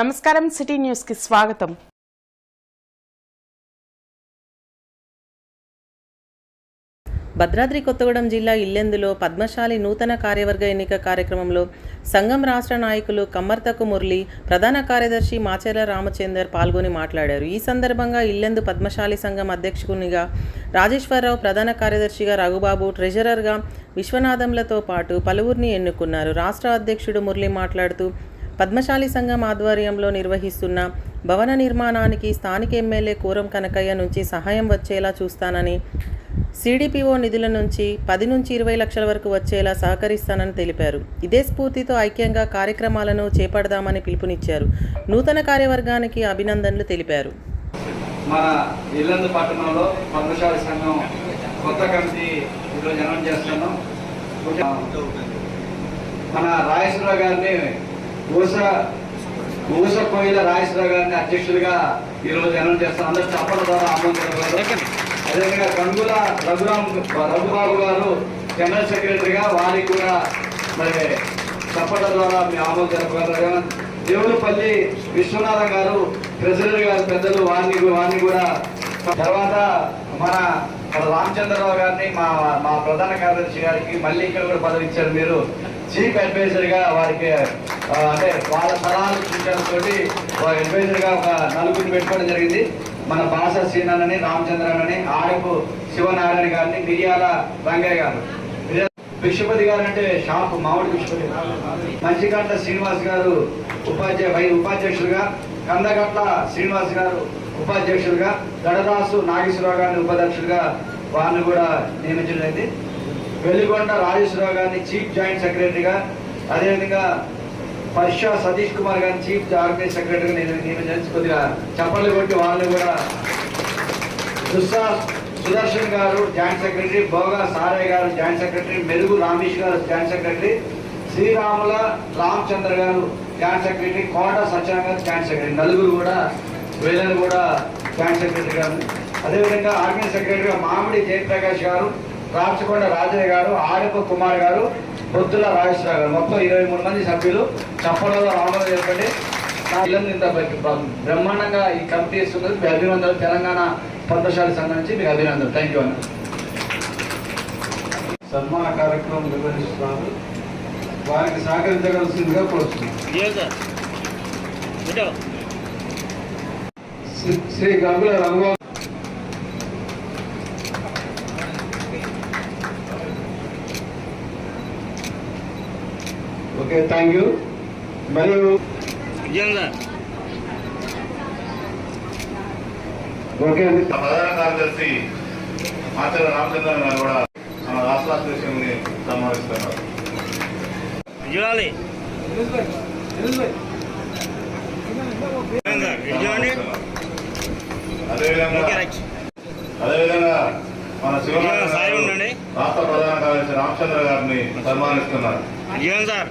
నమస్కారం సిటీ న్యూస్కి స్వాగతం. భద్రాద్రి కొత్తగూడెం జిల్లా ఇల్లెందులో పద్మశాలి నూతన కార్యవర్గ ఎన్నిక కార్యక్రమంలో సంఘం రాష్ట్ర నాయకులు కమ్మర్తకు మురళి ప్రధాన కార్యదర్శి మాచెల రామచందర్ పాల్గొని మాట్లాడారు. ఈ సందర్భంగా ఇల్లెందు పద్మశాలి సంఘం అధ్యక్షునిగా రాజేశ్వరరావు ప్రధాన కార్యదర్శిగా రఘుబాబు ట్రెజరర్గా విశ్వనాథంలతో పాటు పలువురిని ఎన్నుకున్నారు. రాష్ట్ర అధ్యక్షుడు మురళి మాట్లాడుతూ పద్మశాలి సంఘం ఆధ్వర్యంలో నిర్వహిస్తున్న భవన నిర్మాణానికి స్థానిక ఎమ్మెల్యే కూరం కనకయ్య నుంచి సహాయం వచ్చేలా చూస్తానని సిడిపిఓ నిధుల నుంచి పది నుంచి ఇరవై లక్షల వరకు వచ్చేలా సహకరిస్తానని తెలిపారు. ఇదే స్ఫూర్తితో ఐక్యంగా కార్యక్రమాలను చేపడదామని పిలుపునిచ్చారు. నూతన కార్యవర్గానికి అభినందనలు తెలిపారు. మన ఇల్లందు పట్టణంలో పద్మశాలి సంఘం కొత్త కమిటీ ఈరోజు అనౌన్స్ చేస్తున్నాం. మన రాజేశ్వరరావు గారిని ఊస ఊస కోయిల రాజేశ్వరరావు గారిని అధ్యక్షులుగా ఈరోజు అనౌన్స్ చేస్తాం. అందరూ చప్పల ద్వారా ఆమోదించారు అదేవిధంగా గంగుల రఘురామ్ రఘుబాబు గారు జనరల్ సెక్రటరీగా వారికి కూడా మరి చప్పట్ల ద్వారా మీ ఆమోదం జరపగలరు దేవులపల్లి విశ్వనాథం గారు ట్రెజరర్ గారు పెద్దలు వారిని వారిని కూడా తర్వాత మన మన రామచంద్రరావు గారిని మా మా ప్రధాన కార్యదర్శి గారికి మళ్ళీ ఇక్కడ కూడా పదవి ఇచ్చారు మీరు. చీఫ్ అడ్వైజర్గా వారికి అంటే వాళ్ళ సలహాలు సూచనలతో అడ్వైజర్గా ఒక నలుగురిని పెట్టుకోవడం జరిగింది. మన బాస సీనని రామచంద్రనని ఆడపు శివనారాయణ గారిని మిరియాల రంగయ్య గారు. మిరియాల గారు అంటే షాప్ మామిడి భిక్షపతి. మంచిగట్ల శ్రీనివాస్ గారు ఉపాధ్యాయ వై ఉపాధ్యక్షులుగా కందగట్ల శ్రీనివాస్ గారు ఉపాధ్యక్షులుగా గడదాసు నాగేశ్వరరావు గారిని ఉపాధ్యక్షులుగా వారిని కూడా నియమించడం వెలిగొండ రాజేశ్వరరావు గారిని చీఫ్ జాయింట్ సెక్రటరీగా అదేవిధంగా పర్షా సతీష్ కుమార్ గారిని చీఫ్ ఆర్గనైజ్ సెక్రటరీగా నేను నియమించాను కొద్దిగా చప్పట్లు కొట్టి వాళ్ళని కూడా దుస్సా సుదర్శన్ గారు జాయింట్ సెక్రటరీ భోగా సారయ్య గారు జాయింట్ సెక్రటరీ మెరుగు రామేష్ గారు జాయింట్ సెక్రటరీ శ్రీరాముల రామచంద్ర గారు జాయింట్ సెక్రటరీ కోట సత్యనారాయణ గారు జాయింట్ సెక్రటరీ నలుగురు కూడా వీళ్ళని కూడా జాయింట్ సెక్రటరీ గారు. అదేవిధంగా ఆర్గనైజ్ సెక్రటరీగా మామిడి జయప్రకాష్ గారు రాచకొండ రాజయ్య గారు ఆడప కుమార్ గారు బొత్తుల రాజేశ్వరరావు గారు. మొత్తం ఇరవై మూడు మంది సభ్యులు. చప్పలలో ఆమోదం చెప్పండి. ఇల్లందు ఇంత బ్రహ్మాండంగా ఈ కమిటీ ఇస్తున్నది. మీ అభినందనలు. తెలంగాణ పద్మశాలి సంఘం నుంచి మీకు అభినందనలు. థ్యాంక్ యూ అన్న. సన్మాన కార్యక్రమం నిర్వహిస్తున్నారు. వారికి సహకరించగలసిందిగా కోరుతున్నాను Shri- Gangula Raghubabu okay thank you మరియు ఓకే అండి. ప్రధాన కార్యదర్శి మాచల రామచంద్రన్ గారు కూడా మన రాష్ట్ర అధ్యక్షుని సన్మానిస్తున్నారు. చూడాలి అదేవిధంగా అదేవిధంగా మన శివనారాయణ సాయి గారు ఉండండి. రాష్ట్ర ప్రధాన కార్యదర్శి రామచంద్ర గారిని సన్మానిస్తున్నారు. సార్.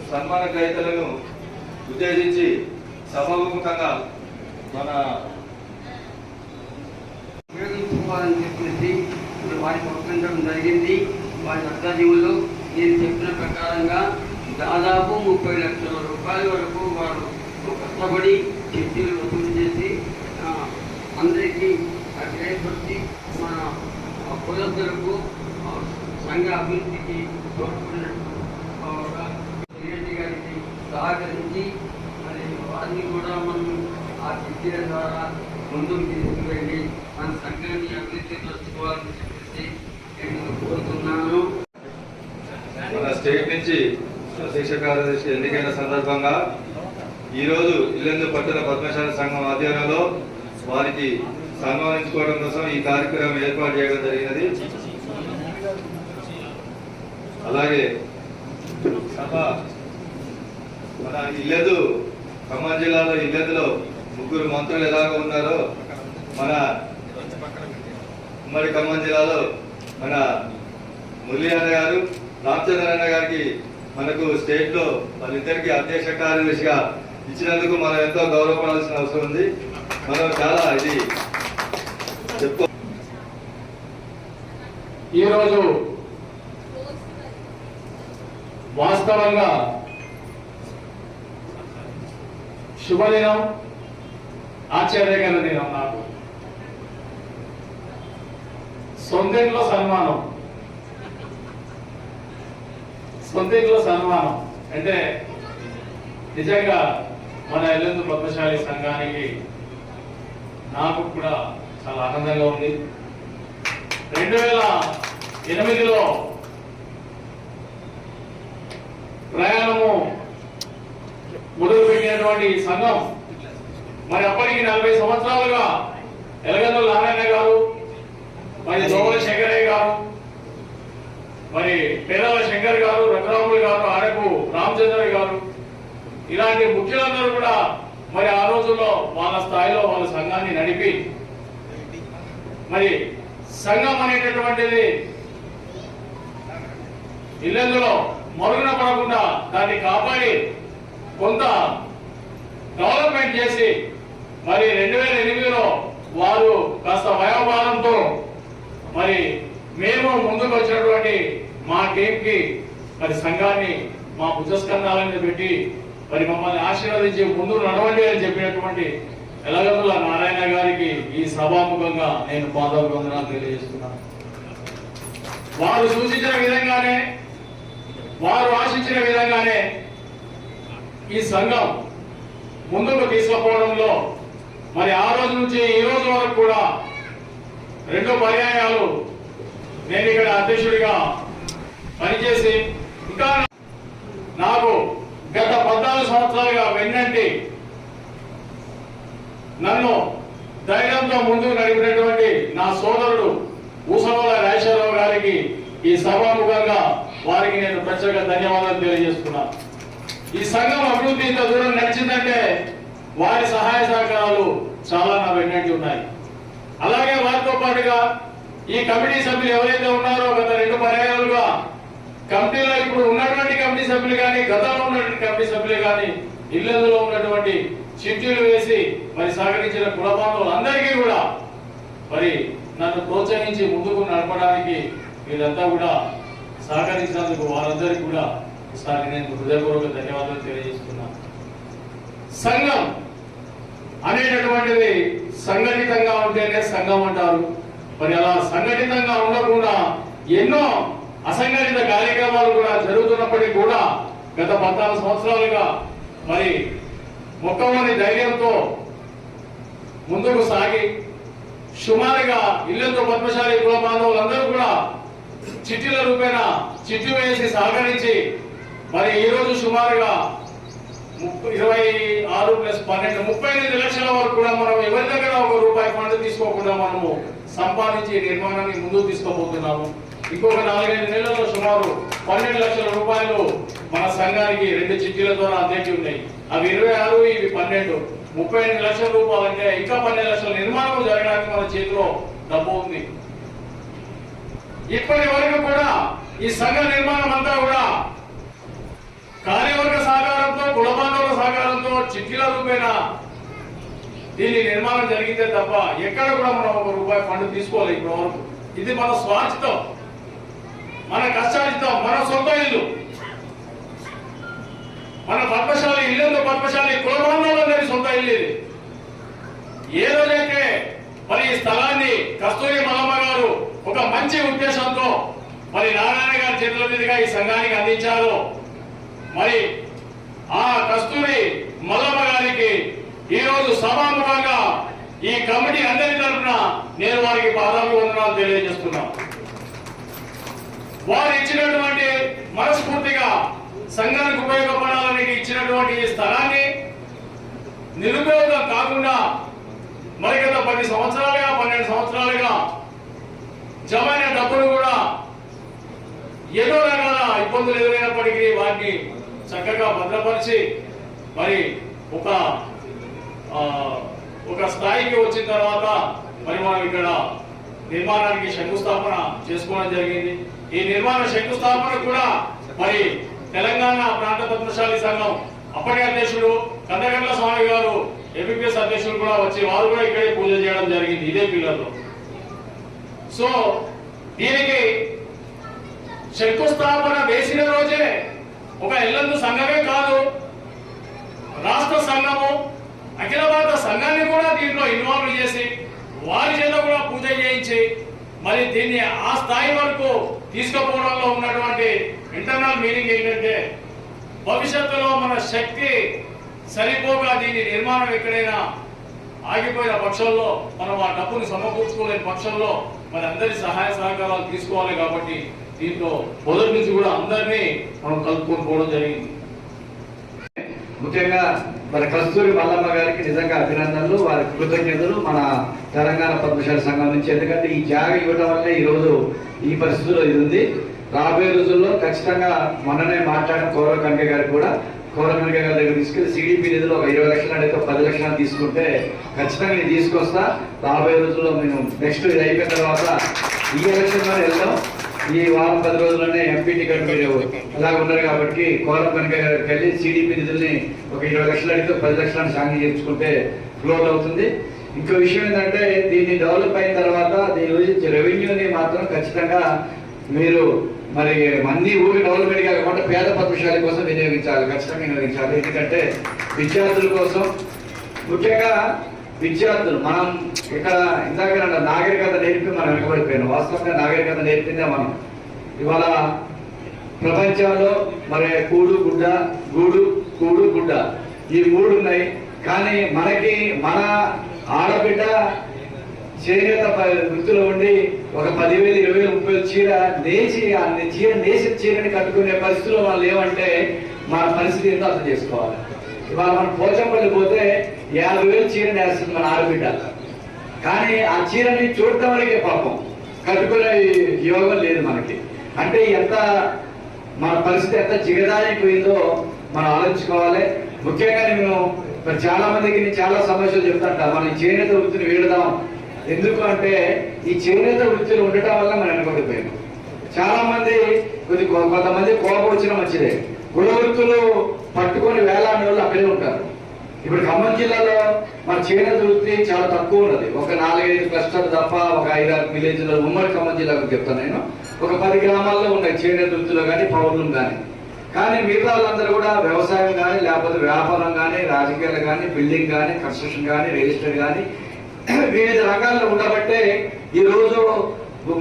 సన్మాన గ్రహీతలను ఉద్దేశించి సభాముఖంగా మన ఉపయోగించుకోవాలని చెప్పేసి వారికి ఒప్పించడం జరిగింది. వారి అర్థజీవులు నేను చెప్పిన ప్రకారంగా దాదాపు ముప్పై లక్షల రూపాయల వరకు వారు కష్టపడి చర్చలు వసూలు చేసి అందరికీ గ్రహించి మన కులస్తులకు సంఘ అభివృద్ధికి తోడ్పడినట్టు సహకరించి మరి వారిని కూడా మనం ఆ విద్య ద్వారా ముందుకు తీసుకువెళ్ళి మన సంఘాన్ని అభివృద్ధి పరచుకోవాలని చెప్పేసి నేను కోరుతున్నాను. మన స్టేట్ నుంచి శిక్ష కార్యదర్శి ఎన్నికైన సందర్భంగా ఈరోజు ఇల్లెందు పట్టణ పద్మశాల సంఘం ఆధ్వర్యంలో వారికి సన్మానించుకోవడం కోసం ఈ కార్యక్రమం ఏర్పాటు చేయడం జరిగినది. అలాగే సభ మన ఇల్లెదు ఖమ్మం జిల్లాలో ఇల్లెదులో ముగ్గురు మంత్రులు ఎలాగ ఉన్నారో మన ఉమ్మడి ఖమ్మం జిల్లాలో మన మురళీ అన్న గారు రామచంద్ర అన్న గారికి మనకు స్టేట్లో వాళ్ళిద్దరికి అధ్యక్ష కార్యదర్శిగా ఇచ్చినందుకు మనం ఎంతో గౌరవపడాల్సిన అవసరం ఉంది. మనం చాలా ఇది చెప్పుకో ఈరోజు వాస్తవంగా శుభదినం ఆశ్చర్యకర దినం నాకు. సొంతింట్లో సన్మానం. సొంతింట్లో సన్మానం. అంటే నిజంగా మన ఎల్లందు పద్మశాలి సంఘానికి నాకు కూడా చాలా ఆనందంగా ఉంది. రెండు వేల ఎనిమిదిలో ప్రయాణము మొదలు పెట్టినటువంటి సంఘం మరి అప్పటికి నలభై సంవత్సరాలుగా ఎలగల్లో నారాయణ గారు మరి దోమల శంకరయ్య గారు మరి పేదల శంకర్ గారు రఘురాములు గారు ఆడకు రామచంద్ర గారు ఇలాంటి ముఖ్యులందరూ కూడా మరి ఆ రోజుల్లో వాళ్ళ స్థాయిలో వాళ్ళ సంఘాన్ని నడిపి మరి సంఘం అనేటటువంటిది ఇల్లెందులో మరుగున పడకుండా దాన్ని కాపాడి కొంత డెవలప్మెంట్ చేసి మరి రెండు వేల ఎనిమిదిలో వారు కాస్త వయోభారంతో మరి మేము ముందుకు వచ్చినటువంటి మా టీంకి మరి సంఘాన్ని మా భుజస్కంధాలని పెట్టి మరి మమ్మల్ని ఆశీర్వదించి ముందు నడవండి అని చెప్పినటువంటి ఎలగదుల నారాయణ గారికి ఈ సభాముఖంగా నేను పాదాభివందనాలు తెలియజేస్తున్నాను. వారు సూచించిన విధంగానే వారు ఆశించిన విధంగానే ఈ సంఘం ముందుకు తీసుకుపోవడంలో మరి ఆ రోజు నుంచి ఈ రోజు వరకు కూడా రెండు పర్యాయాలు నేను ఇక్కడ అధ్యక్షుడిగా పనిచేసి ఇంకా నాకు గత పద్నాలుగు సంవత్సరాలుగా వెన్నంటి నన్ను ధైర్యంతో ముందుకు నడిపినటువంటి నా సోదరుడు ఊసవల రాజశేఖరరావు గారికి ఈ సభాముఖంగా వారికి నేను ప్రత్యేక ధన్యవాదాలు తెలియజేస్తున్నాను. ఈ సంఘం అభివృద్ధి ఇంత దూరం నడిచిందంటే వారి సహాయ సహకారాలు చాలా నా వెన్నంటి ఉన్నాయి. అలాగే వారితో పాటుగా ఈ కమిటీ సభ్యులు ఎవరైతే ఉన్నారో గత రెండు పర్యాయాలుగా కమిటీలో ఇప్పుడు ఉన్నటువంటి కమిటీ సభ్యులు కానీ గతంలో ఉన్నటువంటి కమిటీ సభ్యులు కానీ ఇళ్ళలో ఉన్నటువంటి చిట్టీలు వేసి మరి సహకరించిన కుల అందరికీ కూడా మరి నన్ను ప్రోత్సహించి ముందుకు నడపడానికి వీళ్ళంతా కూడా సహకరించినందుకు వారందరికీ కూడా ఈసారి నేను హృదయపూర్వక ధన్యవాదాలు తెలియజేస్తున్నాను సంఘం అనేటటువంటిది సంఘటితంగా ఉంటేనే సంఘం అంటారు. మరి అలా సంఘటితంగా ఉండకుండా ఎన్నో అసంఘటిత కార్యక్రమాలు కూడా జరుగుతున్నప్పటికీ కూడా గత పద్నాలుగు సంవత్సరాలుగా మరి మొక్కమని ధైర్యంతో ముందుకు సాగి సుమారుగా ఇల్లంతో పద్మశాలి కుల బాంధవులందరూ కూడా చిట్టీల రూపేణ చిట్టి వేసి సహకరించి మరి ఈ రోజు సుమారుగా ముప్పై- ఇరవై ఆరు ప్లస్ పన్నెండు ముప్పై ఎనిమిది లక్షల వరకు కూడా మనం ఎవరి దగ్గర ఒక రూపాయి ఫండ్ తీసుకోకుండా మనము సంపాదించి నిర్మాణాన్ని ముందుకు తీసుకోబోతున్నాము ఇంకొక నాలుగైదు నెలల్లో సుమారు పన్నెండు లక్షల రూపాయలు మన సంఘానికి రెండు చిట్టీల ద్వారా అందేకి ఉన్నాయి. అవి ఇరవై ఆరు ఇవి పన్నెండు. ముప్పై ఎనిమిది లక్షల రూపాయలు అంటే ఇంకా పన్నెండు లక్షల నిర్మాణం జరగడానికి మన చేతిలో డబ్బు ఉంది. ఇప్పటి వరకు కూడా ఈ సంఘ నిర్మాణం అంతా కూడా కార్యవర్గ సహకారంతో కులబాంధవుల సహకారంతో చిట్టీల రూపేణ దీని నిర్మాణం జరిగితే తప్ప ఎక్కడ కూడా మనం ఒక రూపాయి ఫండ్ తీసుకోవాలి ఇప్పటి వరకు. ఇది మన స్వార్థితం. మన కష్టార్జితం మన సొంత ఇల్లు. మన పద్మశాలి ఇల్లు పద్మశాలి కులబాంధవులందరి సొంత ఇల్లు ఇది. ఏ రోజైతే మరి ఈ స్థలాన్ని కస్తూరి మల్లమ్మ గారు ఒక మంచి ఉద్దేశంతో మరి నారాయణ గారి చేతుల మీదుగా ఈ సంఘానికి అందించారు మరి ఆ కస్తూరి మల్లమ్మ గారికి ఈరోజు రోజు సభాముఖంగా ఈ కమిటీ అందరి తరఫున నేను వారికి పాదాలు వందనాలు తెలియజేస్తున్నాను. వారు ఇచ్చినటువంటి మనస్ఫూర్తిగా సంఘానికి ఉపయోగపడాలని ఇచ్చినటువంటి ఈ స్థలాన్ని నిరుపయోగం కాకుండా మరి గత పది సంవత్సరాలుగా పన్నెండు సంవత్సరాలుగా జమైన డబ్బులు కూడా ఎన్నో రకాల ఇబ్బందులు ఎదురైనప్పటికీ వాటిని చక్కగా భద్రపరిచి మరి ఒక ఒక స్థాయికి వచ్చిన తర్వాత మరి మనం ఇక్కడ నిర్మాణానికి శంకుస్థాపన చేసుకోవడం జరిగింది. ఈ నిర్మాణ శంకుస్థాపన కూడా మరి తెలంగాణ ప్రాంత పద్మశాలి సంఘం అప్పటి అధ్యక్షుడు కందగండ్ల స్వామి గారు ఎంపీఎస్ అధ్యక్షుడు కూడా వచ్చి వారు కూడా ఇక్కడే పూజ చేయడం జరిగింది ఇదే పిల్లర్లో సో దీనికి శంకుస్థాపన వేసిన రోజే ఒక ఎల్లందు సంఘమే కాదు రాష్ట్ర సంఘము అఖిల భారత సంఘాన్ని కూడా దీంట్లో ఇన్వాల్వ్ చేసి వారి చేత కూడా పూజ చేయించి మరి దీన్ని ఆ స్థాయి వరకు తీసుకుపోవడంలో ఉన్నటువంటి ఇంటర్నల్ మీనింగ్ ఏంటంటే భవిష్యత్తులో మన శక్తి సరిపోగా దీని నిర్మాణం ఎక్కడైనా ఆగిపోయిన పక్షంలో మనం ఆ డబ్బును సమకూర్చుకోలేని పక్షంలో మరి అందరి సహాయ సహకారాలు తీసుకోవాలి కాబట్టి దీంట్లో మొదటి నుంచి కూడా అందరినీ మనం కలుపుకొని పోవడం జరిగింది. ముఖ్యంగా మన కస్తూరి మల్లమ్మ గారికి నిజంగా అభినందనలు వారి కృతజ్ఞతలు మన తెలంగాణ పద్మశాల సంఘం నుంచి. ఎందుకంటే ఈ జాగ ఇవ్వడం వల్లే ఈరోజు ఈ పరిస్థితిలో ఇది ఉంది. రాబోయే రోజుల్లో ఖచ్చితంగా మొన్ననే మాట్లాడిన కౌరవ కనక గారు కూడా కౌరవ కనక గారి దగ్గర తీసుకెళ్ళి సిడిపి నిధులు ఒక ఇరవై లక్షలు అడిగితే పది లక్షలు తీసుకుంటే ఖచ్చితంగా నేను తీసుకొస్తా. రాబోయే రోజుల్లో మేము నెక్స్ట్ ఇది అయిపోయిన తర్వాత ఈ ఎలక్షన్ వెళ్దాం. ఈ వారం పది రోజుల్లోనే ఎంపీ టికెట్ మీరు అలా ఉన్నారు కాబట్టి కోరం కనుక వెళ్ళి సిడిపి నిధుల్ని ఒక ఇరవై లక్షలు అడిగితే పది లక్షలను శాంక్షన్ చేయించుకుంటే ఫ్లోట్ అవుతుంది. ఇంకో విషయం ఏంటంటే దీన్ని డెవలప్ అయిన తర్వాత దీని గురించి రెవెన్యూని మాత్రం ఖచ్చితంగా మీరు మరి మంది ఊరి డెవలప్మెంట్ కాకుండా పేద పద్మశాలి కోసం వినియోగించాలి ఖచ్చితంగా వినియోగించాలి. ఎందుకంటే విద్యార్థుల కోసం ముఖ్యంగా విద్యార్థులు మనం ఇక్కడ ఇందాక నాగరికత నేర్పి మనం వెనకబడిపోయాం. వాస్తవంగా నాగరికత నేర్పిందే మనం. ఇవాళ ప్రపంచంలో మరి కూడు గుడ్డ గూడు కూడు గుడ్డ ఈ మూడు ఉన్నాయి. కానీ మనకి మన ఆడబిడ్డ చేనేత వృత్తిలో ఉండి ఒక పదివేలు ఇరవై వేలు ముప్పై వేలు చీర నేసి అన్ని చీర నేసి చీరని కట్టుకునే పరిస్థితిలో వాళ్ళు ఏమంటే మన పరిస్థితి ఏంటో అర్థం చేసుకోవాలి. ఇవాళ మనం పోచంపల్లి పోతే యాభై వేలు చీర నేస్తుంది మన ఆడబిడ్డ. కానీ ఆ చీరని చూడటం వరకే పాపం. కట్టుకునే యోగం లేదు మనకి. అంటే ఎంత మన పరిస్థితి ఎంత జిగదాయిపోయిందో మనం ఆలోచించుకోవాలి. ముఖ్యంగా నేను మరి చాలా మందికి నేను చాలా సమస్యలు చెప్తాంట మనం ఈ చేనేత వృత్తిని వీడదాం. ఎందుకు అంటే ఈ చేనేత వృత్తిలో ఉండటం వల్ల మనం వెనకబడిపోయాం. చాలా మంది కొద్ది కొంతమంది కోపం వచ్చిన మంచిదే. గుణ వృత్తులు పట్టుకొని వేలాడే వాళ్ళు అక్కడే ఉంటారు. ఇప్పుడు ఖమ్మం జిల్లాలో మన చేనేత వృత్తి చాలా తక్కువ ఉన్నది. ఒక నాలుగైదు క్లస్టర్ తప్ప ఒక ఐదారు విలేజ్లో ఉమ్మడి ఖమ్మం జిల్లాకు చెప్తాను నేను. ఒక పది గ్రామాల్లో ఉన్నాయి చేనేత వృత్తిలో కానీ పౌరులు కానీ కానీ మిగతా వాళ్ళందరూ కూడా వ్యవసాయం కానీ లేకపోతే వ్యాపారం కానీ రాజకీయాలు కానీ బిల్డింగ్ కానీ కన్స్ట్రక్షన్ కానీ రియల్ ఎస్టేట్ కానీ వివిధ రంగాల్లో ఉండబట్టే ఈ రోజు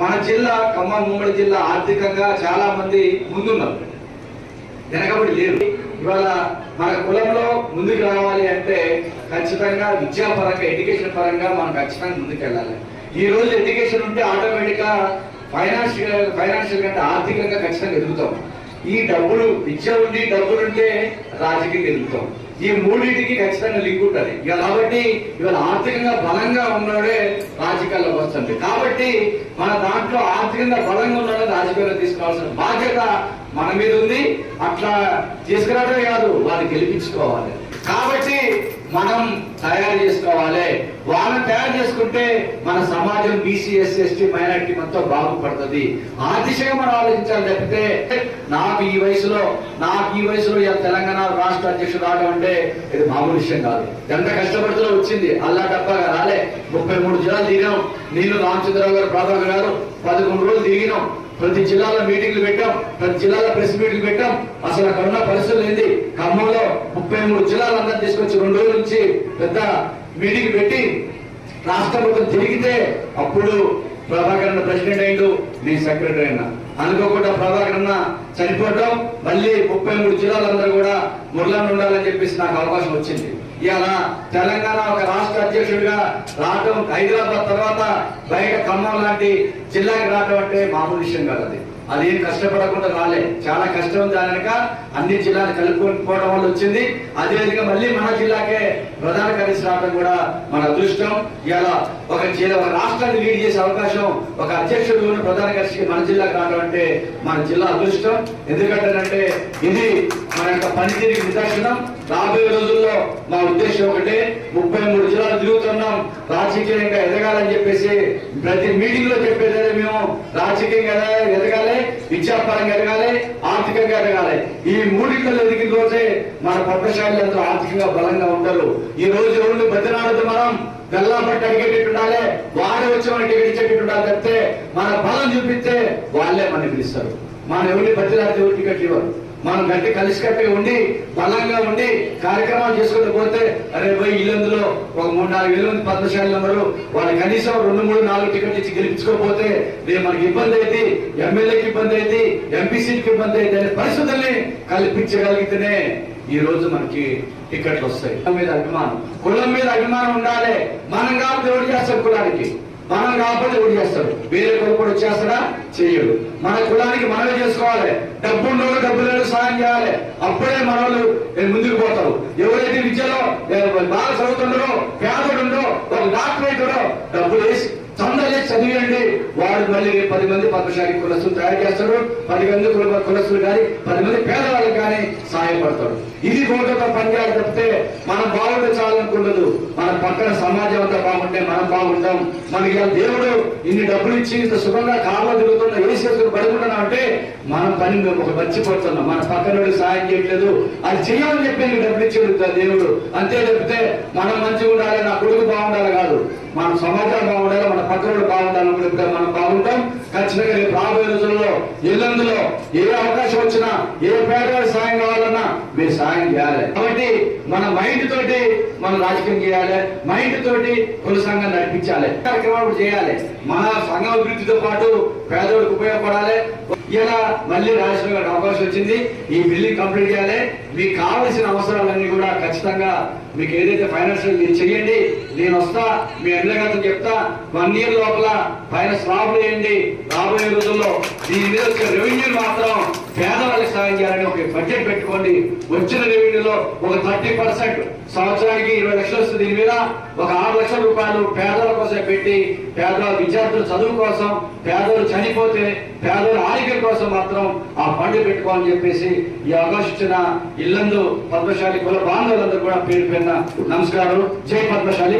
మన జిల్లా ఖమ్మం ఉమ్మడి జిల్లా ఆర్థికంగా చాలా మంది ముందున్నారు. వెనకబడి లేరు. ఇవాళ మన కులంలో ముందుకు రావాలి అంటే ఖచ్చితంగా విద్యాపరంగా ఎడ్యుకేషన్ పరంగా మనం ఖచ్చితంగా ముందుకు వెళ్ళాలి. ఈ రోజు ఎడ్యుకేషన్ ఉంటే ఆటోమేటిక్గా ఫైనాన్షియల్ ఫైనాన్షియల్ కంటే ఆర్థికంగా ఖచ్చితంగా ఎదుగుతాం. ఈ డబ్బులు విద్య ఉండి డబ్బులు ఉంటే రాజకీయంగా ఎదుగుతాం. ఈ మూడింటికి ఖచ్చితంగా లింక్ ఉంటుంది. ఇక కాబట్టి ఇవాళ ఆర్థికంగా బలంగా ఉన్నాడే రాజకీయాల్లో వస్తుంది. కాబట్టి మన దాంట్లో ఆర్థికంగా బలంగా ఉన్నాడే రాజకీయాల్లో తీసుకోవాల్సిన బాధ్యత మన మీద ఉంది. అట్లా తీసుకురావడమే కాదు వారిని గెలిపించుకోవాలి. కాబట్టి మనం తయారు చేసుకోవాలి. వాళ్ళని తయారు చేసుకుంటే మన సమాజం బీసీ ఎస్సీ ఎస్టీ మైనారిటీ మొత్తం బాగుపడుతుంది. ఆ దిశగా మనం ఆలోచించాలి తప్పితే నాకు ఈ వయసులో నాకు ఈ వయసులో ఇలా తెలంగాణ రాష్ట్ర అధ్యక్షుడు రావడం అంటే ఇది మామూలు విషయం కాదు. ఎంత కష్టపడుతుందో వచ్చింది. అల్లా డబ్బాగా రాలే. ముప్పై మూడు జిల్లాలు దిగినాం నేను రామచంద్రరావు గారు ప్రభాకర్ గారు పదకొండు రోజులు దిగినాం ప్రతి జిల్లాలో మీటింగ్లు పెట్టాం. ప్రతి జిల్లాలో ప్రెస్ మీటింగ్లు పెట్టాం. అసలు అక్కడ ఉన్న పరిస్థితులు ఏంటి? ఖమ్మంలో ముప్పై మూడు జిల్లాలందరూ తీసుకొచ్చి రెండు రోజుల నుంచి పెద్ద మీటింగ్ పెట్టి రాష్ట్ర ప్రభుత్వం తిరిగితే అప్పుడు ప్రభాకర్ ప్రెసిడెంట్ అయిండు నీ సెక్రటరీ అయినా అనుకోకుండా ప్రభాకర్ చనిపోవడం మళ్ళీ ముప్పై మూడు జిల్లాలందరూ కూడా మురళంలో ఉండాలని చెప్పేసి నాకు అవకాశం వచ్చింది. ఇవాళ తెలంగాణ ఒక రాష్ట్ర అధ్యక్షుడిగా రావడం హైదరాబాద్ తర్వాత బయట ఖమ్మం లాంటి జిల్లాకి రావడం అంటే మామూలు విషయం కాదు అది అది ఏం కష్టపడకుండా రాలే. చాలా కష్టం దానిక అన్ని జిల్లాలు కలుపుకోవడం వల్ల వచ్చింది. అదేవిధంగా మళ్ళీ మన జిల్లాకే ప్రధాన కార్యదర్శి రావడం కూడా మన అదృష్టం. ఇలా ఒక జిల్లా ఒక రాష్ట్రాన్ని లీడ్ చేసే అవకాశం ఒక అధ్యక్షుడు ప్రధాన కార్యదర్శికి మన జిల్లాకు రావడం అంటే మన జిల్లా అదృష్టం. ఎందుకంటే ఇది మన యొక్క పనితీరుకి నిదర్శనం. రాబోయే రోజుల్లో మా ఉద్దేశం ఒకటే ముప్పై మూడు జిల్లాలు తిరుగుతున్నాం. రాజకీయంగా ఎదగాలని చెప్పేసి ప్రతి మీటింగ్లో చెప్పేది మేము రాజకీయంగా ఎదగాలి. విద్యాపరంగా ఎదగాలి ఆర్థికంగా ఎదగాలి. ఈ మూడింటిలో ఎదిగిన రోజే మన పట్టశాలలు అందరూ ఆర్థికంగా బలంగా ఉండరు. ఈ రోజు ఎవరిని బతినాడదు మనం బెల్లం పట్టి అడిగేటట్టు ఉండాలి వాడే వచ్చి మన టికెట్ ఇచ్చేటట్టు ఉండాలి తప్పితే మన బలం చూపిస్తే వాళ్ళే మనం పిలుస్తారు. మన ఎవరిని బతిలాడితే ఎవరు టికెట్లు ఇవ్వరు. మనం గట్టి కట్టి ఉండి బలంగా ఉండి కార్యక్రమాలు చేసుకుంటూ పోతే అరే పోయి ఇల్లందులో ఒక మూడు నాలుగు వేల మంది పద్మశాలి నెంబరు. వాళ్ళు కనీసం రెండు మూడు నాలుగు టికెట్ ఇచ్చి గెలిపించుకోకపోతే రేపు మనకి ఇబ్బంది అయితే ఎమ్మెల్యేకి ఇబ్బంది అయితే ఎంపీసీకి ఇబ్బంది అయితే అనే పరిస్థితుల్ని కల్పించగలిగితేనే ఈ రోజు మనకి టికెట్లు వస్తాయి. మీద అభిమానం. కులం మీద అభిమానం ఉండాలి. మనం కాబట్టి ఎవరు చేస్తాం కులానికి. మనం కాకపోతే ఎవరు చేస్తాడు? వేరే కులం కూడా వచ్చేస్తాడా? చెయ్యడు మన కులానికి మనమే చేసుకోవాలి. డబ్బు ఉన్నోడు డబ్బు లేడు సాయం చేయాలి. అప్పుడే మన వాళ్ళు ముందుకు పోతారు. ఎవరైతే విద్యలో బాగా చదువుతుండరో పేద ఒక డాక్టరేట్ డబ్బులు వేసి తొందరగా చదివేయండి వాడు మళ్ళీ పది మంది పద్మశాలి కులస్తులు తయారు చేస్తాడు పది మంది కుల కులస్తులు కానీ పది మంది పేదవాళ్ళకి కానీ సహాయపడతాడు ఇది గోటతో పనిచేయాలి తప్పితే మనం బాగుంటే చాలనుకుండదు మన పక్కన సమాజం అంతా బాగుంటే మనం బాగుంటాం. మనకి దేవుడు ఇన్ని డబ్బులు ఇచ్చి ఇంత సుఖంగా కాళ్ళ తిరుగుతున్న ఏ చేసుకుని పడుకుంటున్నాం అంటే మనం పని మేము ఒక మర్చిపోతున్నాం. మన పక్కన సహాయం చేయట్లేదు. అది చేయాలని చెప్పి నీకు డబ్బులు ఇచ్చి దేవుడు. అంతే చెప్తే మనం మంచిగా ఉండాలి నా కొడుకు బాగుండాలి కాదు. మన సమాజం బాగుండాలి మన పక్కన మనం బాగుంటాం. ఖచ్చితంగా రేపు రాబోయే రోజుల్లో ఇల్లందులో ఏ అవకాశం వచ్చినా ఏ పేదవారి సాయం కావాలన్నా మీరు సాయం చేయాలి. కాబట్టి మన మైండ్ తోటి మనం రాజకీయం చేయాలి. మైండ్ తోటి కుల సంఘం నడిపించాలి. కార్యక్రమాలు చేయాలి. మన సంఘం అభివృద్ధితో పాటు పేదవాడికి ఉపయోగపడాలి. ఇలా మళ్ళీ రాజకీయ అవకాశం వచ్చింది. ఈ బిల్డింగ్ కంప్లీట్ చేయాలి. మీకు కావలసిన అవసరాలన్నీ కూడా ఖచ్చితంగా మీకు ఏదైతే ఫైనాన్షియల్ మీరు చెయ్యండి నేను వస్తా మీ ఎమ్మెల్యే గారితో చెప్తా. వన్ ఇయర్ లోపల పైన స్లాబ్లు వేయండి రాబోయే రోజుల్లో దీని మీద వచ్చే రెవెన్యూ మాత్రం పేదవాళ్ళకి సాయం చేయాలని ఒక బడ్జెట్ పెట్టుకోండి. వచ్చిన రెవెన్యూలో ఒక థర్టీ పర్సెంట్ సంవత్సరానికి ఇరవై లక్షలు వస్తుంది. దీని మీద ఒక ఆరు లక్షల రూపాయలు పేదల కోసం పెట్టి పేదవాళ్ళ విద్యార్థుల చదువు కోసం పేదలు చనిపోతే పేదల ఆరోగ్యం కోసం మాత్రం ఆ ఫండ్ పెట్టుకోవాలని చెప్పేసి ఈ అవకాశం ఇల్లందు పద్మశాలి కుల బాంధవులందరూ కూడా పేరు పెన్న నమస్కారం జై పద్మశాలి.